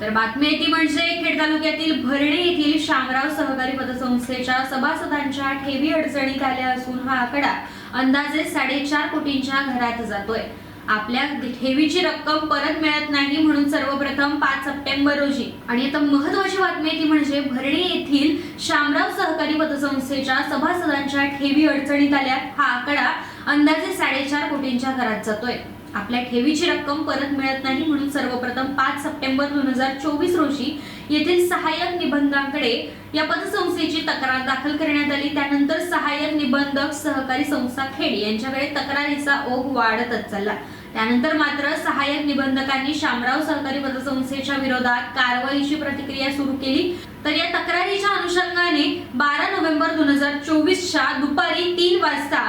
तर बातमी येते म्हणजे खेड तालुक्यातील भरणे येथील शामराव सहकारी पतसंस्थेच्या सभासदांच्या ठेवी अडचणीत आल्या असून हा आकडा अंदाजे साडेचार कोटींच्या घरात जातोय. आपल्या ठेवीची रक्कम परत मिळत नाही म्हणून सर्वप्रथम पाच सप्टेंबर रोजी आणि आता महत्वाची बातमी ती म्हणजे भरणे येथील शामराव सहकारी पतसंस्थेच्या सभासदांच्या ठेवी अडचणीत आल्या. हा आकडा अंदाजे साडेचार कोटींच्या घरात जातोय. आपल्या ठेवीची रक्कम परत मिळत नाही म्हणून सर्वप्रथम पाच सप्टेंबर दोन हजार चोवीस रोजी येथील सहाय्यक निबंधांकडे या पतसंस्थेची तक्रार दाखल करण्यात आली. त्यानंतर सहाय्यक निबंधक सहकारी संस्था खेड यांच्याकडे तक्रारीचा ओघ वाढतच चालला. त्यानंतर मात्र सहाय्यक निबंधकांनी शामराव सहकारी पतसंस्थेच्या विरोधात कारवाईची प्रतिक्रिया सुरू केली. तर या तक्रारीच्या अनुषंगाने बारा नोव्हेंबर दोन हजार चोवीसच्या दुपारी तीन वाजता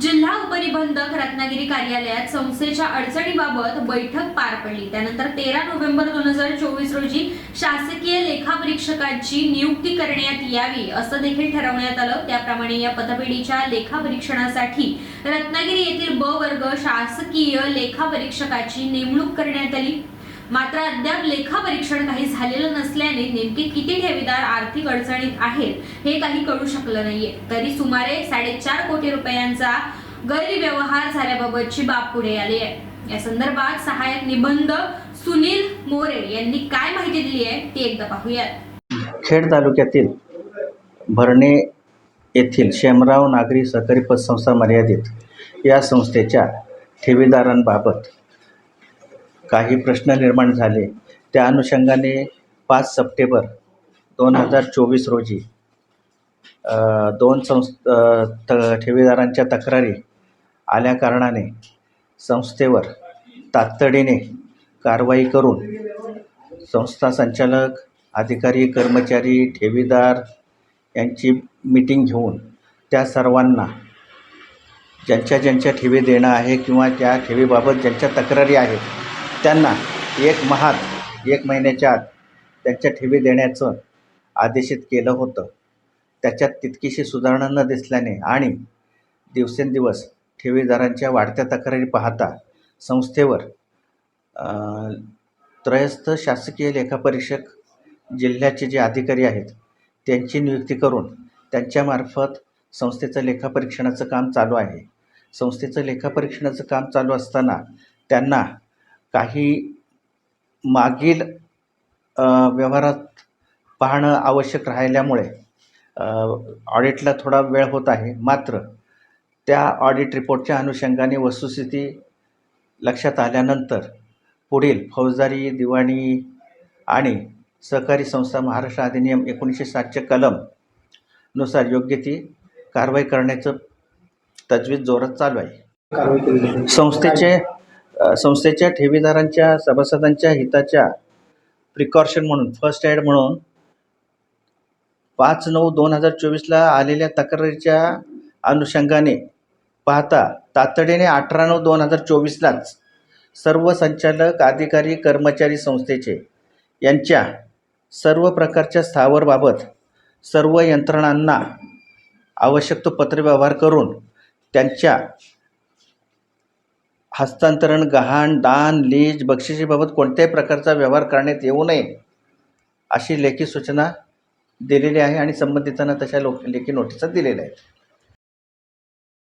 जिल्हा उपनिबंधक रत्नागिरी कार्यालयात संस्थेच्या अडचणीबाबत बैठक पार पडली. त्यानंतर तेरा नोव्हेंबर दोन हजार चोवीस रोजी शासकीय लेखापरीक्षकाची नियुक्ती करण्यात यावी असं देखील ठरवण्यात आलं. त्याप्रमाणे या पतपेढीच्या लेखापरीक्षणासाठी रत्नागिरी येथील ब वर्ग शासकीय लेखापरीक्षकाची नेमणूक करण्यात आली. मात्र अद्याप लेखापरीक्षण काही झालेलं नसल्याने नेमके किती ठेवीदार आर्थिक अडचणीत आहेत हे काही कळू शकलं नाहीये. तरी सुमारे साडेचार कोटी रुपयांचा गैरव्यवहार झाल्याबाबतची बाब पुढे आली आहे. या संदर्भात सहाय्यक निबंध सुनील मोरे यांनी काय माहिती दिली आहे ती एकदा पाहूयात. खेड तालुक्यातील भरणे येथील शेमराव नागरी सहकारी पतसंस्था मर्यादित या संस्थेच्या ठेवीदारांबाबत काही प्रश्न निर्माण झाले. त्या अनुषंगाने पाच सप्टेंबर दोन हजार चोवीस रोजी दोन संस् त ठेवीदारांच्या तक्रारी आल्या कारणाने संस्थेवर तातडीने कारवाई करून संस्था संचालक अधिकारी कर्मचारी ठेवीदार यांची मीटिंग घेऊन त्या सर्वांना ज्यांच्या ज्यांच्या ठेवी देणं आहे किंवा त्या ठेवीबाबत ज्यांच्या तक्रारी आहेत त्यांना एक महात एक महिन्याच्या आत त्यांच्या ठेवी देण्याचं आदेशित केलं होतं. त्याच्यात तितकीशी सुधारणा न दिसल्याने आणि दिवसेंदिवस ठेवीदारांच्या वाढत्या तक्रारी पाहता संस्थेवर त्रयस्थ शासकीय लेखापरीक्षक जिल्ह्याचे जे अधिकारी आहेत त्यांची नियुक्ती करून त्यांच्यामार्फत संस्थेचं लेखापरीक्षणाचं काम चालू आहे. संस्थेचं लेखापरीक्षणाचं काम चालू असताना त्यांना काही मागील व्यवहारात पाहणं आवश्यक राहिल्यामुळे ऑडिटला थोडा वेळ होत आहे. मात्र त्या ऑडिट रिपोर्टच्या अनुषंगाने वस्तुस्थिती लक्षात आल्यानंतर पुढील फौजदारी दिवाणी आणि सहकारी संस्था महाराष्ट्र अधिनियम एकोणीसशे सातच्या कलमनुसार योग्य ती कारवाई करण्याचं तजवीज जोरात चालू आहे. संस्थेचे संस्थेच्या ठेवीदारांच्या सभासदांच्या हिताच्या प्रिकॉशन म्हणून फर्स्ट एड म्हणून पाच नऊ दोन हजार चोवीसला आलेल्या तक्रारीच्या अनुषंगाने पाहता तातडीने अठरा नऊ दोन हजार चोवीसलाच सर्व संचालक अधिकारी कर्मचारी संस्थेचे यांच्या सर्व प्रकारच्या स्थावरबाबत सर्व यंत्रणांना आवश्यक तो पत्रव्यवहार करून त्यांच्या हस्तांतरण गहाण दान लीज बक्षिशीबाबत कोणत्याही प्रकारचा व्यवहार करण्यात येऊ नये अशी लेखी सूचना दिलेली आहे आणि संबंधितांना तशा लो लेखी नोटिसा दिलेल्या आहेत.